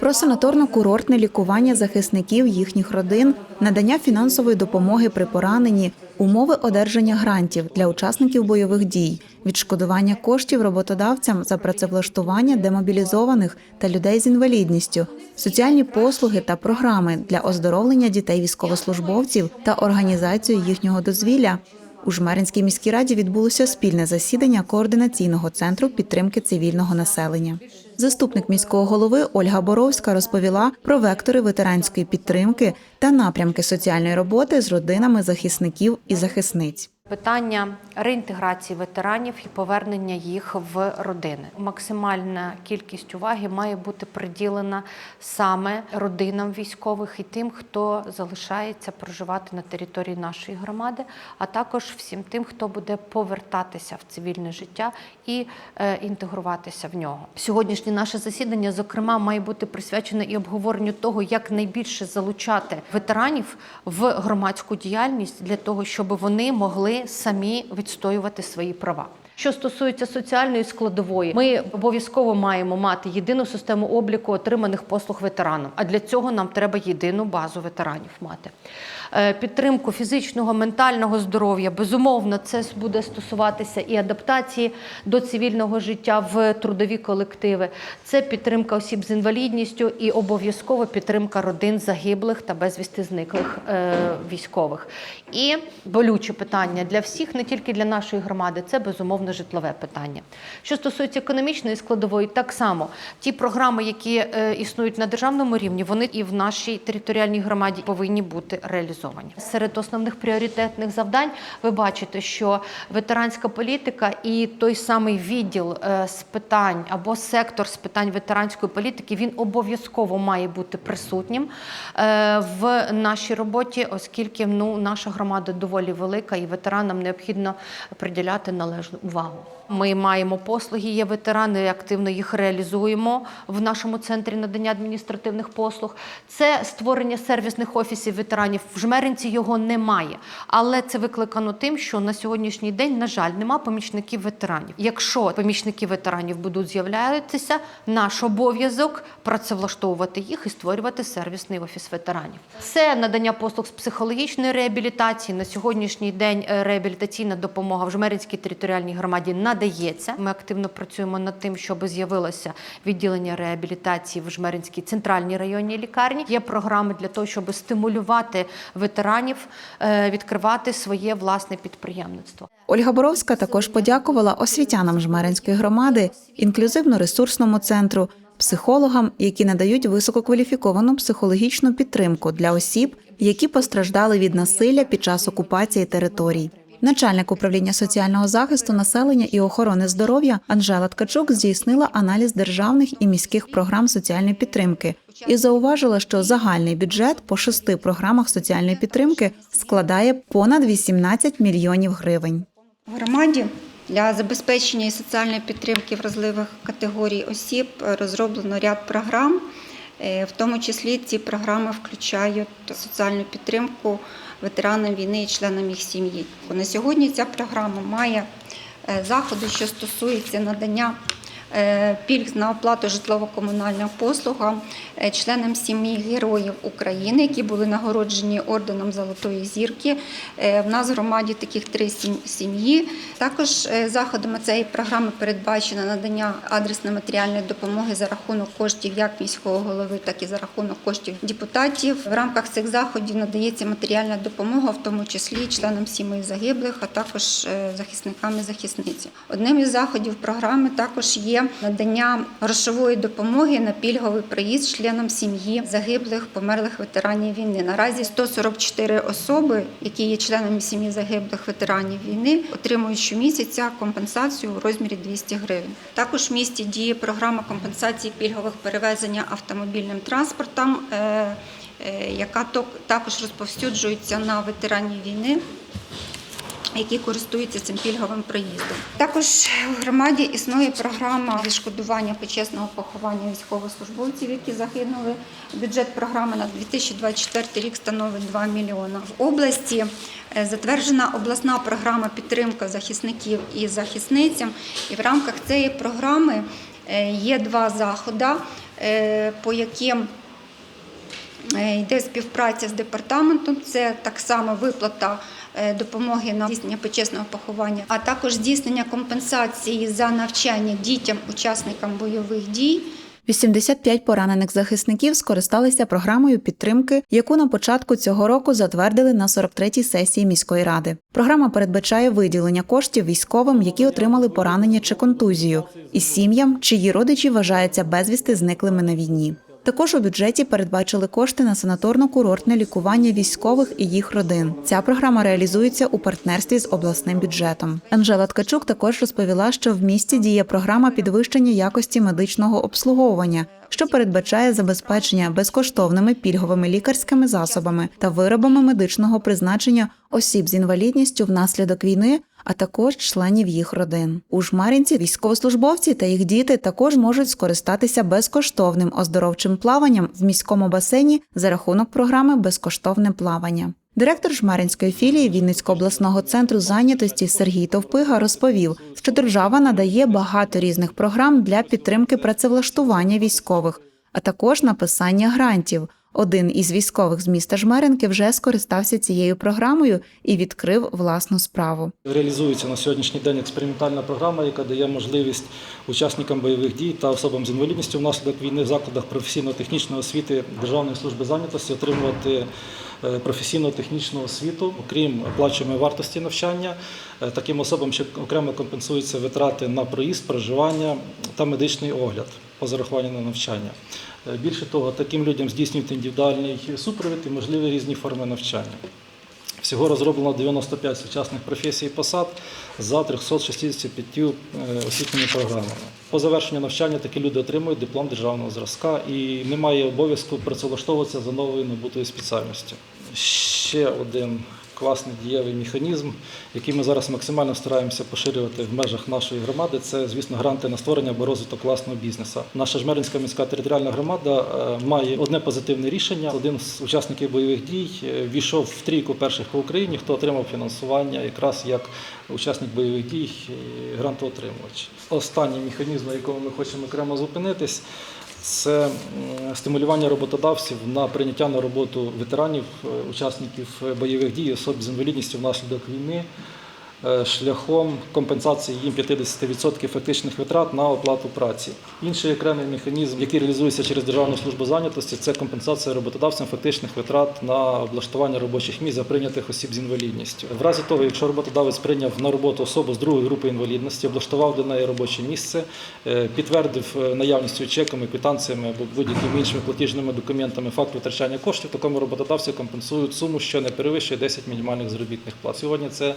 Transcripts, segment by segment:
Про санаторно-курортне лікування захисників їхніх родин, надання фінансової допомоги при пораненні, умови одержання грантів для учасників бойових дій, відшкодування коштів роботодавцям за працевлаштування демобілізованих та людей з інвалідністю, соціальні послуги та програми для оздоровлення дітей військовослужбовців та організацію їхнього дозвілля. У Жмеринській міській раді відбулося спільне засідання координаційного центру підтримки цивільного населення. Заступник міського голови Ольга Боровська розповіла про вектори ветеранської підтримки та напрямки соціальної роботи з родинами захисників і захисниць. Питання реінтеграції ветеранів і повернення їх в родини. Максимальна кількість уваги має бути приділена саме родинам військових і тим, хто залишається проживати на території нашої громади, а також всім тим, хто буде повертатися в цивільне життя і е, інтегруватися в нього. Сьогоднішнє наше засідання, зокрема, має бути присвячене і обговоренню того, як найбільше залучати ветеранів в громадську діяльність для того, щоб вони могли самі відстоювати свої права. Що стосується соціальної складової, ми обов'язково маємо мати єдину систему обліку отриманих послуг ветеранам. А для цього нам треба єдину базу ветеранів мати. Е, Підтримку фізичного, ментального здоров'я. Безумовно, це буде стосуватися і адаптації до цивільного життя в трудові колективи. Це підтримка осіб з інвалідністю і обов'язково підтримка родин загиблих та безвісти зниклих е, військових. І болюче питання для всіх, не тільки для нашої громади, це безумовно житлове питання. Що стосується економічної складової, так само ті програми, які е, існують на державному рівні, вони і в нашій територіальній громаді повинні бути реалізовані. Серед основних пріоритетних завдань ви бачите, що ветеранська політика і той самий відділ е, з питань або сектор з питань ветеранської політики він обов'язково має бути присутнім е, в нашій роботі, оскільки ну наша громада доволі велика, і ветеранам необхідно приділяти належну увагу. Ми маємо послуги, є ветерани, активно їх реалізуємо в нашому центрі надання адміністративних послуг. Це створення сервісних офісів ветеранів. В Жмеринці його немає, але це викликано тим, що на сьогоднішній день, на жаль, нема помічників ветеранів. Якщо помічники ветеранів будуть з'являтися, наш обов'язок працевлаштовувати їх і створювати сервісний офіс ветеранів. Це надання послуг з психологічної реабілітації. На сьогоднішній день е, реабілітаційна допомога в Жмеринській територіальній громаді надається. Ми активно працюємо над тим, щоб з'явилося відділення реабілітації в Жмеринській центральній районній лікарні. Є програми для того, щоб стимулювати ветеранів е, відкривати своє власне підприємництво. Ольга Боровська також подякувала освітянам Жмеринської громади, інклюзивно-ресурсному центру, психологам, які надають висококваліфіковану психологічну підтримку для осіб, які постраждали від насилля під час окупації територій. Начальник управління соціального захисту населення і охорони здоров'я Анжела Ткачук здійснила аналіз державних і міських програм соціальної підтримки і зауважила, що загальний бюджет по шести програмах соціальної підтримки складає понад 18 мільйонів гривень. В громаді для забезпечення соціальної підтримки вразливих категорій осіб розроблено ряд програм. Е, В тому числі ці програми включають соціальну підтримку ветеранам війни і членам їх сім'ї. На сьогодні ця програма має е, заходи, що стосуються надання пільг на оплату житлово-комунальним послугам е, членам сім'ї героїв України, які були нагороджені орденом Золотої зірки. Е, В нас в громаді таких три сім- сім'ї. Також е, заходами цієї програми передбачено надання адресної матеріальної допомоги за рахунок коштів як міського голови, так і за рахунок коштів депутатів. В рамках цих заходів надається матеріальна допомога, в тому числі членам сімей загиблих, а також е, захисникам і захисниці. Одним із заходів програми також є надання грошової допомоги на пільговий проїзд членам сім'ї загиблих, померлих ветеранів війни. Наразі 144 особи, які є членами сім'ї загиблих ветеранів війни, отримують щомісяця компенсацію у розмірі 200 гривень. Також в місті діє програма компенсації пільгових перевезення автомобільним транспортом, е, е, яка також розповсюджується на ветеранів війни які користуються цим пільговим проїздом. Також в громаді існує програма відшкодування почесного поховання військовослужбовців, які загинули. Бюджет програми на 2024 рік становить 2 мільйона. В області е, затверджена обласна програма підтримка захисників і захисницям. І в рамках цієї програми е, є два заходи. е, по яким йде співпраця з департаментом. Це так само виплата допомоги на здійснення почесного поховання, а також здійснення компенсації за навчання дітям, учасникам бойових дій. 85 поранених захисників скористалися програмою підтримки, яку на початку цього року затвердили на 43-й сесії міської ради. Програма передбачає виділення коштів військовим, які отримали поранення чи контузію, і сім'ям, чиї родичі вважаються безвісти зниклими на війні. Також у бюджеті передбачили кошти на санаторно-курортне лікування військових і їх родин. Ця програма реалізується у партнерстві з обласним бюджетом. Анжела Ткачук також розповіла, що в місті діє програма підвищення якості медичного обслуговування, що передбачає забезпечення безкоштовними пільговими лікарськими засобами та виробами медичного призначення осіб з інвалідністю внаслідок війни, а також членів їх родин. У Жмарінці військовослужбовці та їх діти також можуть скористатися безкоштовним оздоровчим плаванням в міському басейні за рахунок програми Безкоштовне плавання. Директор Жмаринської філії Вінницького обласного центру зайнятості Сергій Товпига розповів, що держава надає багато різних програм для підтримки працевлаштування військових, а також написання грантів. Один із військових з міста Жмеринки вже скористався цією програмою і відкрив власну справу. Реалізується на сьогоднішній день експериментальна програма, яка дає можливість учасникам бойових дій та особам з інвалідністю внаслідок війни в закладах професійно-технічної освіти Державної служби зайнятості отримувати е, професійно-технічну освіту, окрім оплачуємої вартості навчання. Е, Таким особам ще окремо компенсуються витрати на проїзд, проживання та медичний огляд по зарахуванню на навчання. Е, Більше того, таким людям здійснюють індивідуальний супровід і можливі різні форми навчання. Всього розроблено 95 сучасних професій і посад за 365 е, освітніми програмами. По завершенню навчання такі люди отримують диплом державного зразка і немає обов'язку працевлаштовуватися за новою набутою спеціальністю. Ще один класний дієвий механізм, який ми зараз максимально стараємося поширювати в межах нашої громади, це, звісно, гранти на створення або розвиток власного бізнесу. Наша Жмеринська міська територіальна громада е, має одне позитивне рішення. Один з учасників бойових дій е, війшов в трійку перших по Україні, хто отримав фінансування якраз як учасник бойових дій, і грантоотримувач. Останній механізм, на якому ми хочемо окремо зупинитись. Це стимулювання роботодавців на прийняття на роботу ветеранів, е, учасників е, бойових дій, особ з інвалідністю внаслідок війни шляхом компенсації їм 50% фактичних витрат на оплату праці. Інший окремий механізм, який реалізується через Державну службу зайнятості, це компенсація роботодавцям фактичних витрат на облаштування робочих місць за прийнятих осіб з інвалідністю. В разі того, якщо роботодавець прийняв на роботу особу з другої групи інвалідності, облаштував для неї робоче місце, е, підтвердив е, наявністю чеками, квитанціями або будь-якими іншими платіжними документами факт витрачання коштів, такому роботодавцю компенсують суму, що не перевищує 10 мінімальних заробітних плат. Сьогодні це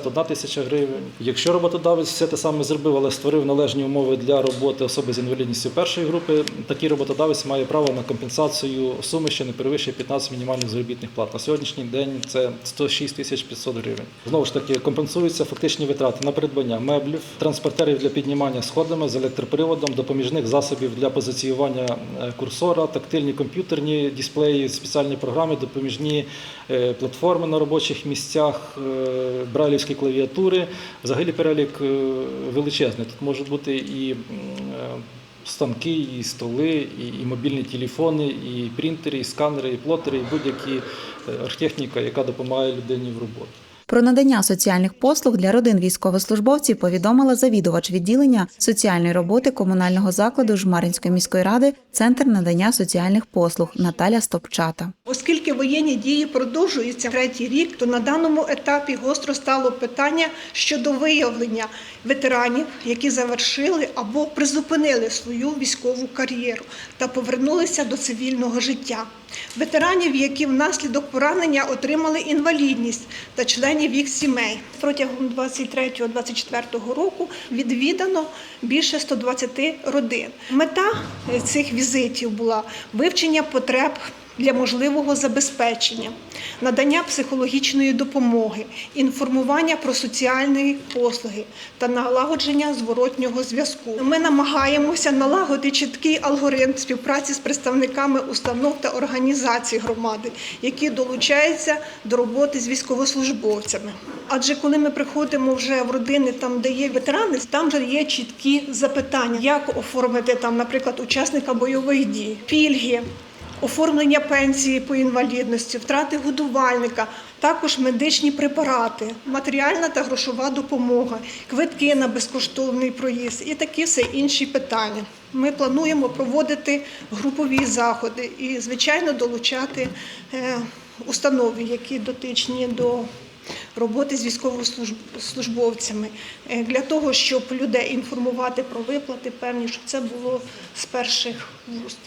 71 тисяча гривень. Якщо роботодавець все те саме зробив, але створив належні умови для роботи особи з інвалідністю першої групи, такий роботодавець має право на компенсацію суми, що не перевищує 15 мінімальних заробітних плат. На сьогоднішній день це 106 тисяч 500 гривень. Знову ж таки, компенсуються фактичні витрати на придбання меблів, транспортерів для піднімання сходами з електроприводом, допоміжних засобів для позиціювання е, курсора, тактильні комп'ютерні дисплеї, спеціальні програми, допоміжні е, платформи на робочих місцях, е, брайлівські клавіатури. Взагалі перелік е, величезний. Тут можуть бути і е, станки, і столи, і, і мобільні телефони, і принтери, і сканери, і плотери, і будь-які е, архтехніка, яка допомагає людині в роботі. Про надання соціальних послуг для родин військовослужбовців повідомила завідувач відділення соціальної роботи комунального закладу Жмаринської міської ради Центр надання соціальних послуг Наталя Стопчата. Оскільки воєнні дії продовжуються третій рік, то на даному етапі гостро стало питання щодо виявлення ветеранів, які завершили або призупинили свою військову кар'єру та повернулися до цивільного життя. Ветеранів, які внаслідок поранення отримали інвалідність та членів їх сімей. Протягом 23-24 року відвідано більше 120 родин. Мета цих візитів була вивчення потреб для можливого забезпечення, надання психологічної допомоги, інформування про соціальні послуги та налагодження зворотнього зв'язку. Ми намагаємося налагодити чіткий алгоритм співпраці з представниками установ та організацій громади, які долучаються до роботи з військовослужбовцями. Адже коли ми приходимо вже в родини, там де є ветерани, там вже є чіткі запитання, як оформити там, наприклад, учасника бойових дій, пільги. Оформлення пенсії по інвалідності, втрати годувальника, також медичні препарати, матеріальна та грошова допомога, квитки на безкоштовний проїзд і такі все інші питання. Ми плануємо проводити групові заходи і, звичайно, долучати е, установи, які дотичні до роботи з військовослужбовцями, е, для того, щоб людей інформувати про виплати, певні, щоб це було з перших вуст.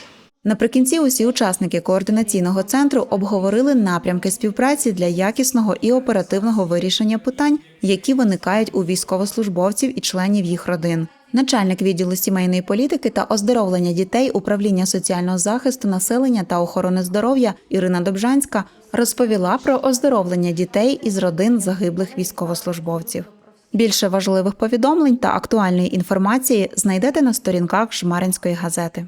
Наприкінці усі учасники координаційного центру обговорили напрямки співпраці для якісного і оперативного вирішення питань, які виникають у військовослужбовців і членів їх родин. Начальник відділу сімейної політики та оздоровлення дітей управління соціального захисту населення та охорони здоров'я Ірина Добжанська розповіла про оздоровлення дітей із родин загиблих військовослужбовців. Більше важливих повідомлень та актуальної інформації знайдете на сторінках Жмаринської газети.